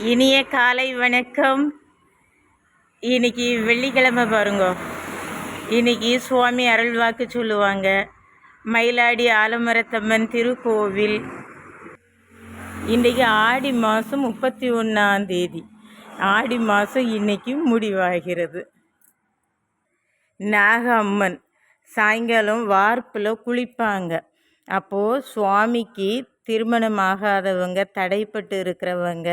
இனிய காலை வணக்கம். இன்னைக்கு வெள்ளிக்கிழமை பாருங்க. இன்னைக்கு சுவாமி அருள்வாக்கு சொல்லுவாங்க. மயிலாடி ஆலமரத்தம்மன் திருக்கோவில். இன்றைக்கி ஆடி மாதம் முப்பத்தி ஒன்றாம் தேதி. ஆடி மாதம் இன்னைக்கு முடிவாகிறது. நாக அம்மன் சாயங்காலம் வார்ப்பில் குளிப்பாங்க. அப்போது சுவாமிக்கு திருமணம் ஆகாதவங்க தடைப்பட்டு இருக்கிறவங்க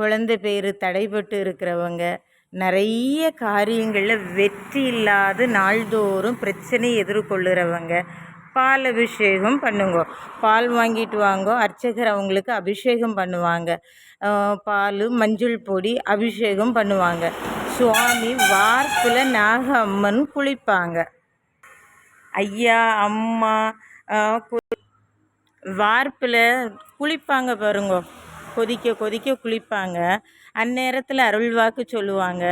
குழந்தை பேர் தடைப்பட்டு இருக்கிறவங்க நிறைய காரியங்களில் வெற்றி இல்லாத நாள்தோறும் பிரச்சனை எதிர்கொள்ளுறவங்க பால் அபிஷேகம் பண்ணுங்க. பால் வாங்கிட்டு வாங்கோ அர்ச்சகர் அவங்களுக்கு அபிஷேகம் பண்ணுவாங்க. பால் மஞ்சள் பொடி அபிஷேகம் பண்ணுவாங்க. சுவாமி வார்ப்பில் நாக அம்மன் குளிப்பாங்க. ஐயா அம்மா வார்ப்பில் குளிப்பாங்க பாருங்க. கொதிக்க கொதிக்க குளிப்பாங்க. அந்நேரத்தில் அருள்வாக்கு சொல்லுவாங்க.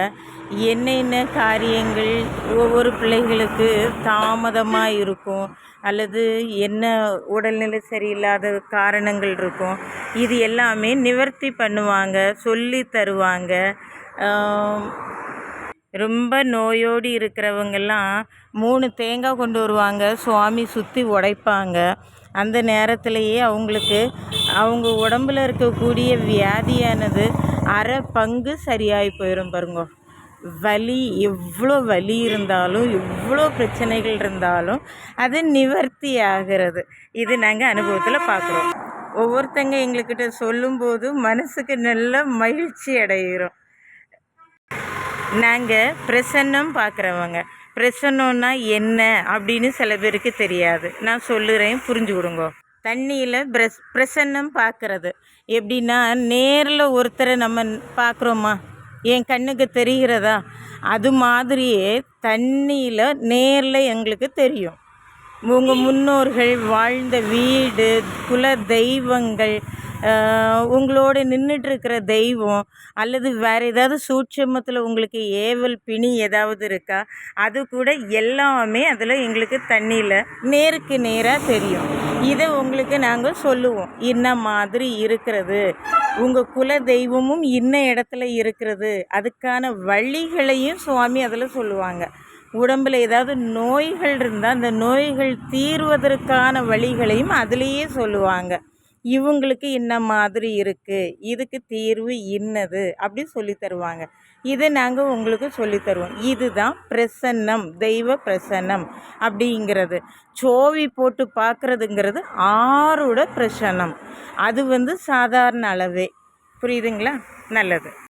என்னென்ன காரியங்கள் ஒவ்வொரு பிள்ளைகளுக்கு தாமதமாக இருக்கும் அல்லது என்ன உடல்நிலை சரியில்லாத காரணங்கள் இருக்கும் இது எல்லாமே நிவர்த்தி பண்ணுவாங்க சொல்லி தருவாங்க. ரொம்ப நோயோடு இருக்கிறவங்கெல்லாம் மூணு தேங்காய் கொண்டு வருவாங்க. சுவாமி சுற்றி உடைப்பாங்க. அந்த நேரத்திலேயே அவங்களுக்கு அவங்க உடம்புல இருக்கக்கூடிய வியாதியானது அரை பங்கு சரியாகி போயிடும் பாருங்க. வலி எவ்வளோ வலி இருந்தாலும் எவ்வளோ பிரச்சனைகள் இருந்தாலும் அது நிவர்த்தி ஆகிறது. இது நாங்கள் அனுபவத்தில் பார்க்குறோம் ஒவ்வொருத்தங்க எங்கக்கிட்ட சொல்லும்போது மனசுக்கு நல்ல மகிழ்ச்சி அடைகிறோம் நாங்கள் பிரசன்னம் பார்க்குறவங்க பிரசன்னம்னா என்ன அப்படின்னு சில பேருக்கு தெரியாது. நான் சொல்லுறேன் புரிஞ்சு கொடுங்க தண்ணியில் பிரஸ் பிரசன்னம் பார்க்குறது எப்படின்னா நேரில் ஒருத்தரை நம்ம பார்க்குறோமா என் கண்ணுக்கு தெரிகிறதா? அது மாதிரியே தண்ணியில் நேரில் எங்களுக்கு தெரியும். உங்கள் முன்னோர்கள் வாழ்ந்த வீடு குல தெய்வங்கள் உங்களோட நின்றுட்டுருக்கிற தெய்வம் அல்லது வேறு ஏதாவது சூட்சமத்தில் உங்களுக்கு ஏவல் பிணி ஏதாவது இருக்கா? அது கூட எல்லாமே அதில் எங்களுக்கு தண்ணியில் நேருக்கு நேராக தெரியும். இதை உங்களுக்கு நாங்கள் சொல்லுவோம். என்ன மாதிரி இருக்கிறது? உங்கள் குல தெய்வமும் இன்ன இடத்துல இருக்கிறது. அதுக்கான வழிகளையும் சுவாமி அதில் சொல்லுவாங்க. உடம்பில் ஏதாவது நோய்கள் இருந்தால் அந்த நோய்கள் தீர்வதற்கான வழிகளையும் அதுலேயே சொல்லுவாங்க. இவங்களுக்கு இன்ன மாதிரி இருக்குது இதுக்கு தீர்வு இன்னது? அப்படி சொல்லி தருவாங்க. இதை நாங்கள் உங்களுக்கு சொல்லித்தருவோம் இதுதான் பிரசன்னம் தெய்வ பிரசன்னம் அப்படிங்கிறது. சோவி போட்டு பார்க்குறதுங்கிறது ஆறோட பிரசன்னம். அது வந்து சாதாரண அளவே. புரியுதுங்களா? நல்லது.